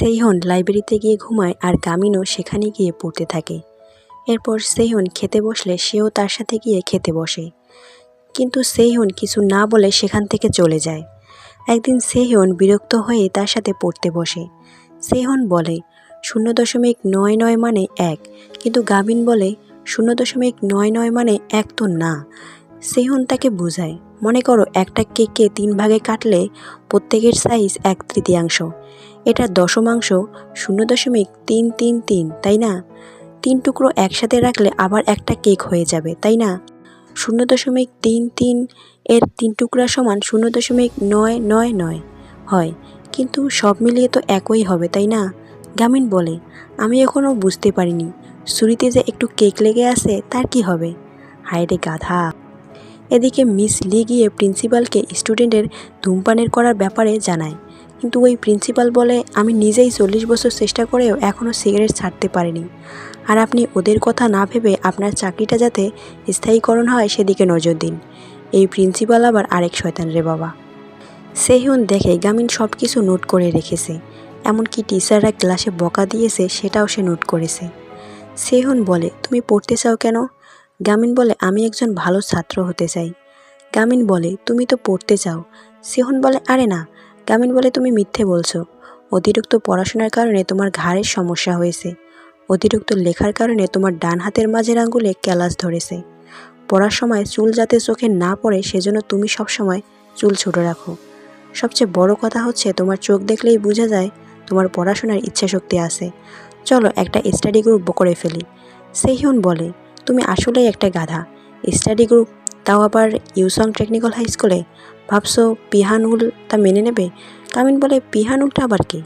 সেইহন লাইব্রেরিতে গিয়ে ঘুমায় আর গামিনও সেখানে গিয়ে পড়তে থাকে। এরপর সেইহন খেতে বসলে সেও তার সাথে গিয়ে খেতে বসে। কিন্তু সেইহন কিছু না বলে সেখান থেকে চলে যায়। একদিন সেইহন বিরক্ত হয়ে তার সাথে পড়তে বসে। সেইহন বলে, শূন্য দশমিক নয় নয় মানে এক। কিন্তু গাবিন বলে, শূন্য দশমিক নয় নয় মানে এক তো না। সেইহন তাকে বোঝায়। মনে করো একটা কেককে তিন ভাগে কাটলে প্রত্যেকের সাইজ এক তৃতীয়াংশ। এটা দশমাংশ, শূন্য দশমিক তিন তিন তিন, তাই না? তিন টুকরো একসাথে রাখলে আবার একটা কেক হয়ে যাবে, তাই না? শূন্য দশমিক তিন তিন এর তিন টুকরা সমান শূন্য দশমিক নয় নয় নয় হয়। কিন্তু সব মিলিয়ে তো একই হবে, তাই না? গামিন বলে, আমি এখনও বুঝতে পারিনি। ছুরিতে যে একটু কেক লেগে আছে, তার কি হবে? হায়রে গাধা। এদিকে মিস লি গিয়ে প্রিন্সিপালকে স্টুডেন্টের ধূমপানের করার ব্যাপারে জানায়। কিন্তু ওই প্রিন্সিপাল বলে, আমি নিজেই চল্লিশ বছর চেষ্টা করেও এখনও সিগারেট ছাড়তে পারিনি। আর আপনি ওদের কথা না ভেবে আপনার চাকরিটা যাতে স্থায়ীকরণ হয় সেদিকে নজর দিন। এই প্রিন্সিপাল আবার আরেক শয়তান রে বাবা। সেহুন দেখে গামিন সব কিছু নোট করে রেখেছে। এমনকি টিচাররা ক্লাসে বকা দিয়েছে, সেটাও সে নোট করেছে। সেহুন বলে, তুমি পড়তে চাও কেন? গামিন বলে, আমি একজন ভালো ছাত্র হতে চাই। গামিন বলে, তুমি তো পড়তে চাও। সেহুন বলে, আরে না। গামিন বলে, তুমি মিথ্যে বলছো। অতিরিক্ত পড়াশোনার কারণে তোমার ঘাড়ের সমস্যা হয়েছে। অতিরিক্ত লেখার কারণে তোমার ডান হাতের মাঝের আঙ্গুলে ক্যালাস ধরেছে। পড়ার সময় চুল যাতে চোখে না পড়ে, সেজন্য তুমি সবসময় চুল ছোট রাখো। সবচেয়ে বড় কথা হচ্ছে, তোমার চোখ দেখলেই বোঝা যায়, তোমার পড়াশোনার ইচ্ছা শক্তি আছে। চলো একটা স্টাডি গ্রুপ করে ফেলি। সেইহুন বলে তুমি আসলেই একটা গাধা। স্টাডি গ্রুপ, তাও আবার ইউসং টেকনিক্যাল হাই স্কুলে? ভাবছ পিহানুল তা মেনে নেবে? কামিন বলে, পিহানুলটা আবার কি?